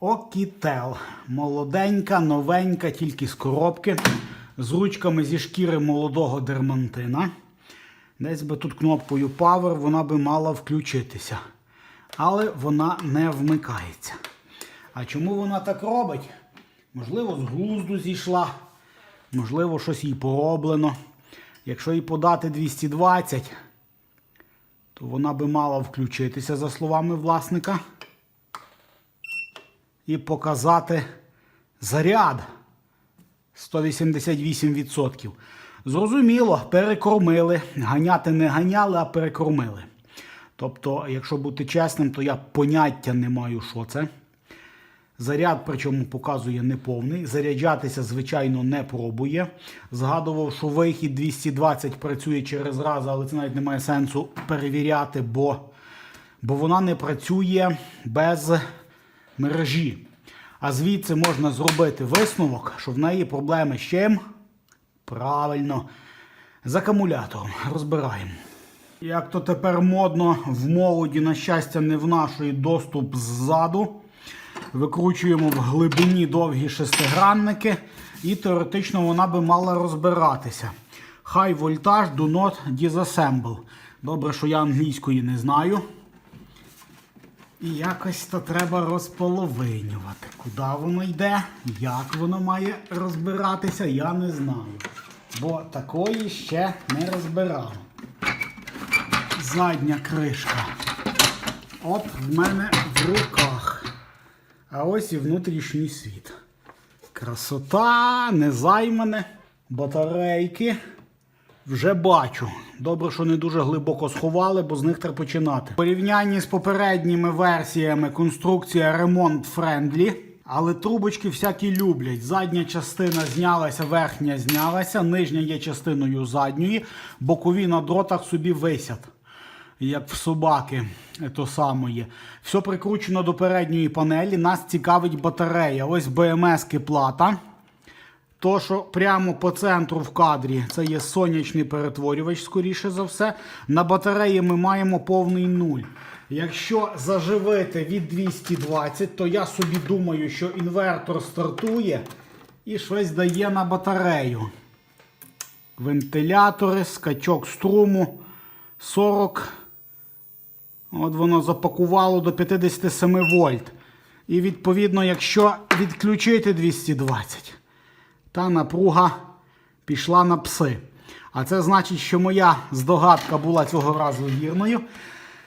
Окітел. Молоденька, новенька, тільки з коробки. З ручками зі шкіри молодого дермантина. Десь би тут кнопкою Power вона би мала включитися. Але вона не вмикається. А чому вона так робить? Можливо, з глузду зійшла, можливо, щось їй пороблено. Якщо їй подати 220, то вона би мала включитися, за словами власника, і показати заряд 188%. Зрозуміло, перекормили. Ганяти не ганяли, а перекормили. Тобто, якщо бути чесним, то я поняття не маю, що це. Заряд, причому показує неповний. Заряджатися, звичайно, не пробує. Згадував, що вихід 220 працює через раз, але це навіть немає сенсу перевіряти, бо, бо вона не працює без мережі. А звідси можна зробити висновок, що в неї проблеми з чим? Правильно, з акумулятором. Розбираємо. Як то тепер модно в молоді, на щастя, не в нашої доступ ззаду. Викручуємо в глибині довгі шестигранники, і теоретично вона би мала розбиратися. High voltage do not disassemble. Добре, що я англійської не знаю. І якось то треба розполовинювати. Куди воно йде, як воно має розбиратися, я не знаю. Бо такої ще не розбирав. Задня кришка. От в мене в руках. А ось і внутрішній світ. Красота, незаймане, батарейки. Вже бачу. Добре, що не дуже глибоко сховали, бо з них треба починати. В порівнянні з попередніми версіями конструкція ремонт френдлі. Але трубочки всякі люблять. Задня частина знялася, верхня знялася, нижня є частиною задньої, бокові на дротах собі висять як в собаки, то самої. Все прикручено до передньої панелі. Нас цікавить батарея. Ось БМС-ки плата. То, що прямо по центру в кадрі, це є сонячний перетворювач, скоріше за все. На батареї ми маємо повний нуль. Якщо заживити від 220, то я собі думаю, що інвертор стартує і щось дає на батарею. Вентилятори, скачок струму 40. От воно запакувало до 57 вольт. І відповідно, якщо відключити 220, та напруга пішла на пси. А це значить, що моя здогадка була цього разу вірною.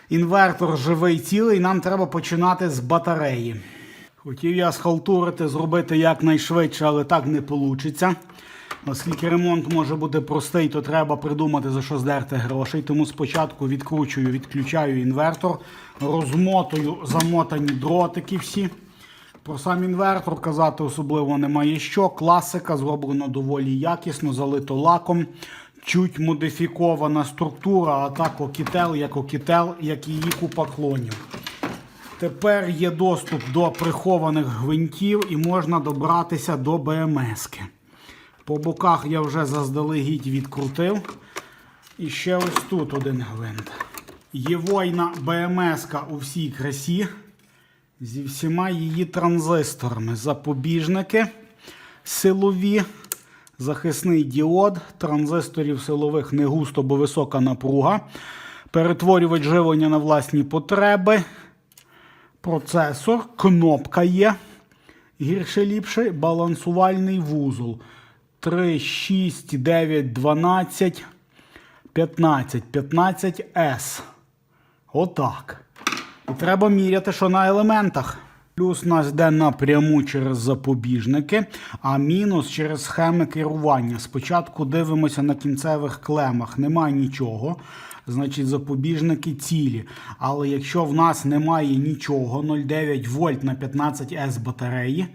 Інвертор живий цілий, нам треба починати з батареї. Хотів я схалтурити, зробити якнайшвидше, але так не вийде. Оскільки ремонт може бути простий, то треба придумати за що здерти грошей. Тому спочатку відкручую, відключаю інвертор, розмотую замотані дротики всі. Про сам інвертор казати особливо немає що. Класика зроблено доволі якісно, залито лаком. Чуть модифікована структура, а так окітел, як окітел, як її купа клонів. Тепер є доступ до прихованих гвинтів і можна добратися до БМСки. По боках я вже заздалегідь відкрутив. І ще ось тут один гвинт. Є война БМСка у всій красі зі всіма її транзисторами. Запобіжники силові, захисний діод, транзисторів силових не густо, бо висока напруга. Перетворювач живлення на власні потреби. Процесор, кнопка є. Гірше ліпше, балансувальний вузол. 3, 6, 9, 12, 15, 15S. Отак. Треба міряти, що на елементах. Плюс нас йде напряму через запобіжники, а мінус через схеми керування. Спочатку дивимося на кінцевих клемах, немає нічого. Значить, запобіжники цілі. Але якщо в нас немає нічого, 0,9 вольт на 15С батареї,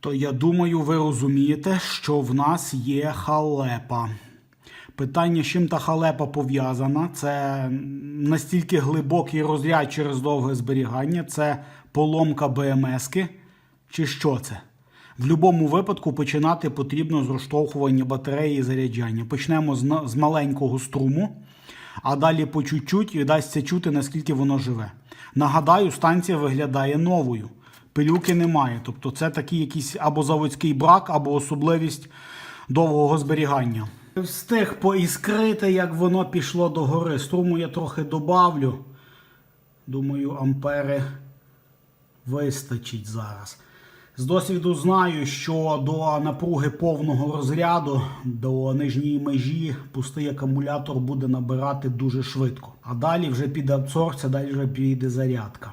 то я думаю, ви розумієте, що в нас є халепа. Питання, чим та халепа пов'язана, це настільки глибокий розряд через довге зберігання, це поломка БМСки, чи що це? В будь-якому випадку починати потрібно з розштовхування батареї і заряджання. Почнемо з, з маленького струму, а далі по чуть-чуть і дасться чути, наскільки воно живе. Нагадаю, станція виглядає новою. Пилюки немає. Тобто це такий якийсь або заводський брак, або особливість довгого зберігання. Встиг поіскрити, як воно пішло до гори. Струму я трохи добавлю. Думаю, ампери вистачить зараз. З досвіду знаю, що до напруги повного розряду, до нижньої межі, пустий акумулятор буде набирати дуже швидко. А далі вже піде абсорбція, далі вже піде зарядка.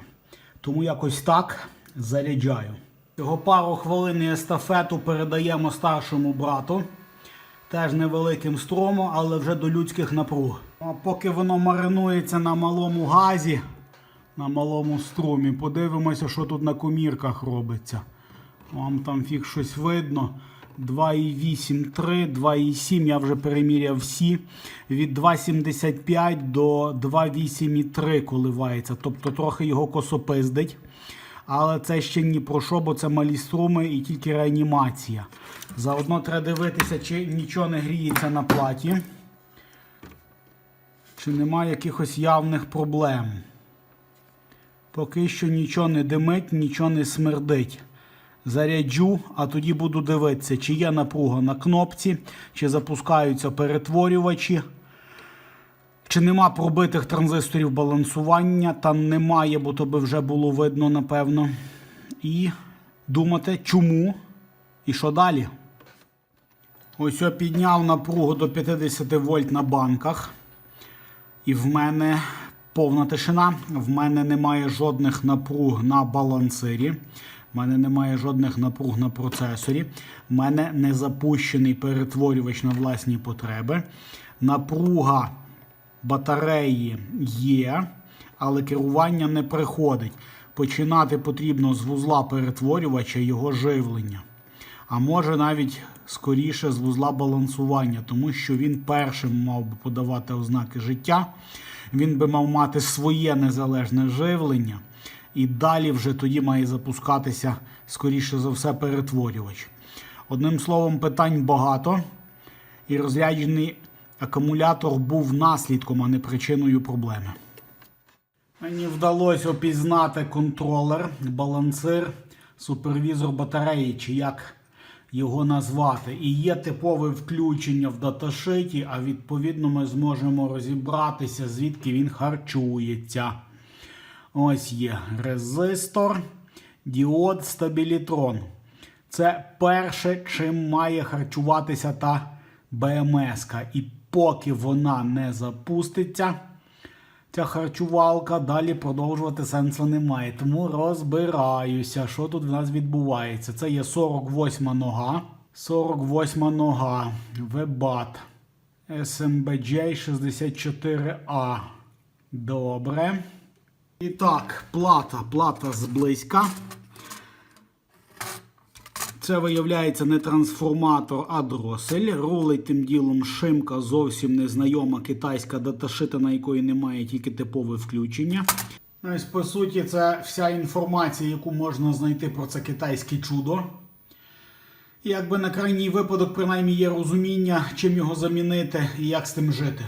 Тому якось так заряджаю. Його пару хвилин естафету передаємо старшому брату. Теж невеликим струмом, але вже до людських напруг. А поки воно маринується на малому газі, на малому струмі, подивимося, що тут на комірках робиться. Вам там фіг щось видно. 2,8, 3, 2,7 я вже переміряв всі. Від 2,75 до 2,8,3 коливається. Тобто трохи його косопиздить. Але це ще ні про що, бо це малі струми і тільки реанімація. Заодно треба дивитися, чи нічого не гріється на платі. Чи немає якихось явних проблем. Поки що нічого не димить, нічого не смердить. Заряджу, а тоді буду дивитися, чи є напруга на кнопці, чи запускаються перетворювачі, чи нема пробитих транзисторів балансування. Там немає, бо то би вже було видно, напевно. І думати, чому і що далі. Ось я підняв напругу до 50 вольт на банках. І в мене повна тишина. В мене немає жодних напруг на балансирі. В мене немає жодних напруг на процесорі. В мене не запущений перетворювач на власні потреби. Напруга батареї є, але керування не приходить. Починати потрібно з вузла перетворювача його живлення. А може навіть скоріше з вузла балансування, тому що він першим мав би подавати ознаки життя. Він би мав мати своє незалежне живлення. І далі вже тоді має запускатися, скоріше за все, перетворювач. Одним словом, питань багато. І розряджений акумулятор був наслідком, а не причиною проблеми. Мені вдалося опізнати контролер, балансир, супервізор батареї, чи як його назвати. І є типове включення в даташиті, а відповідно ми зможемо розібратися, звідки він харчується. Ось є резистор, діод, стабілітрон. Це перше, чим має харчуватися та БМС. -ка. І поки вона не запуститься, ця харчувалка, далі продовжувати сенсу немає. Тому розбираюся, що тут в нас відбувається. Це є 48 нога. 48 нога. Вебат. SMBJ 64A. Добре. І так, плата, плата зблизька. Це виявляється не трансформатор, а дросель. Рулить тим ділом шимка зовсім незнайома китайська даташита, на якої немає тільки типове включення. Ось, по суті, це вся інформація, яку можна знайти про це китайське чудо. Якби на крайній випадок, принаймні, є розуміння, чим його замінити і як з тим жити.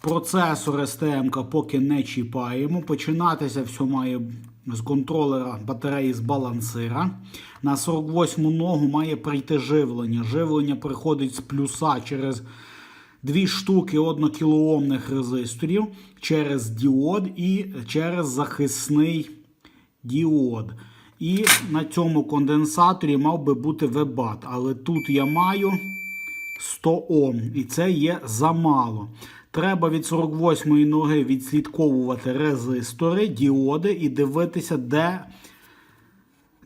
Процесор STM поки не чіпаємо. Починатися все має з контролера батареї з балансира. На 48-му ногу має прийти живлення. Живлення приходить з плюса через дві штуки 1 кілоомних резисторів, через діод і через захисний діод. І на цьому конденсаторі мав би бути вебат. Але тут я маю 100 Ом, і це є замало. Треба від 48-ї ноги відслідковувати резистори, діоди і дивитися, де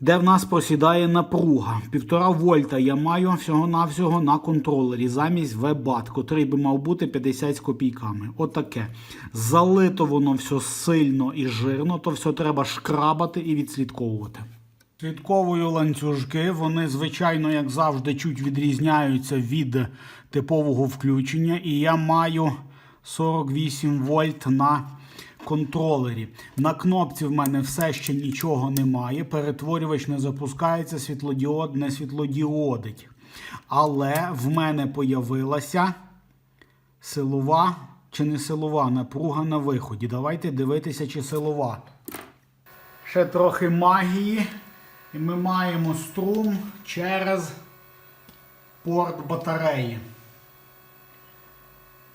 де в нас просідає напруга. Півтора вольта я маю всього-навсього на контролері замість вебат, котрий би мав бути 50 з копійками. Отаке. Залито воно все сильно і жирно, то все треба шкрабати і відслідковувати. Слідковую ланцюжки, вони, звичайно, як завжди, чуть відрізняються від типового включення. І я маю 48 вольт на контролері. На кнопці в мене все ще нічого немає. Перетворювач не запускається, світлодіод не світлодіодить. Але в мене появилася силова чи не силова напруга на виході. Давайте дивитися, чи силова. Ще трохи магії. І ми маємо струм через порт батареї.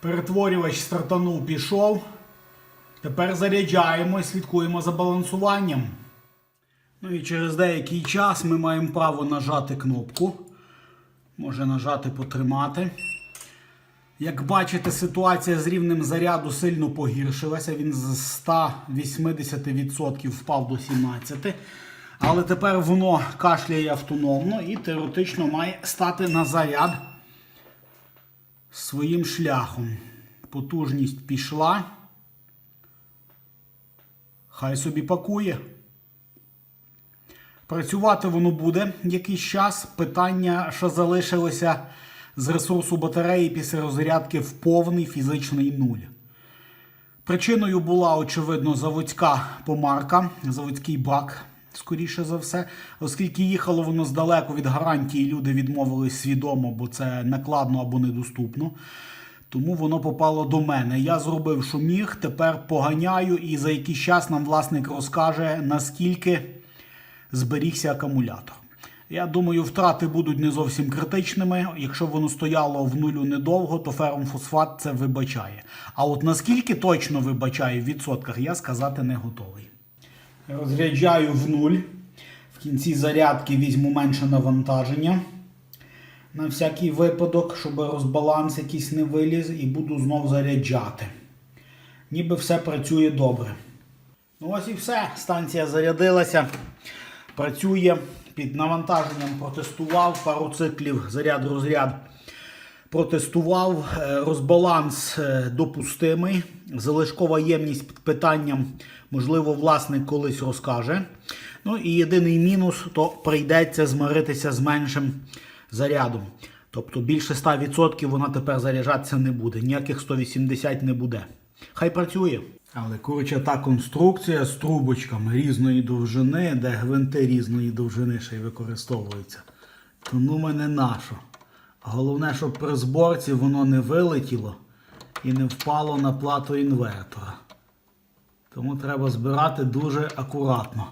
Перетворювач стартанув, пішов. Тепер заряджаємо і слідкуємо за балансуванням. Ну і через деякий час ми маємо право нажати кнопку. Може нажати потримати. Як бачите, ситуація з рівнем заряду сильно погіршилася. Він з 180% впав до 17%. Але тепер воно кашляє автономно і теоретично має стати на заряд своїм шляхом. Потужність пішла. Хай собі пакує. Працювати воно буде якийсь час. Питання, що залишилося з ресурсу батареї після розрядки в повний фізичний нуль. Причиною була, очевидно, заводська помарка, заводський бак, скоріше за все, оскільки їхало воно здалеку від гарантії, люди відмовились свідомо, бо це накладно або недоступно. Тому воно попало до мене. Я зробив, що міг, тепер поганяю, і за якийсь час нам власник розкаже, наскільки зберігся акумулятор. Я думаю, втрати будуть не зовсім критичними. Якщо воно стояло в нулю недовго, то ферромфосфат це вибачає. А от наскільки точно вибачає в відсотках, я сказати не готовий. Розряджаю в нуль. В кінці зарядки візьму менше навантаження. На всякий випадок, щоб розбаланс якийсь не виліз, і буду знов заряджати. Ніби все працює добре. Ну ось і все. Станція зарядилася. Працює під навантаженням, протестував пару циклів заряд-розряд. Протестував, Е, розбаланс е, допустимий. Залишкова ємність під питанням, можливо, власник колись розкаже. Ну і єдиний мінус, то прийдеться змиритися з меншим зарядом. Тобто більше 100% вона тепер заряджатися не буде. Ніяких 180 не буде. Хай працює. Але коротше, та конструкція з трубочками різної довжини, де гвинти різної довжини ще й використовуються. То ну мене нашо. Головне, щоб при зборці воно не вилетіло і не впало на плату інвертора. Тому треба збирати дуже акуратно.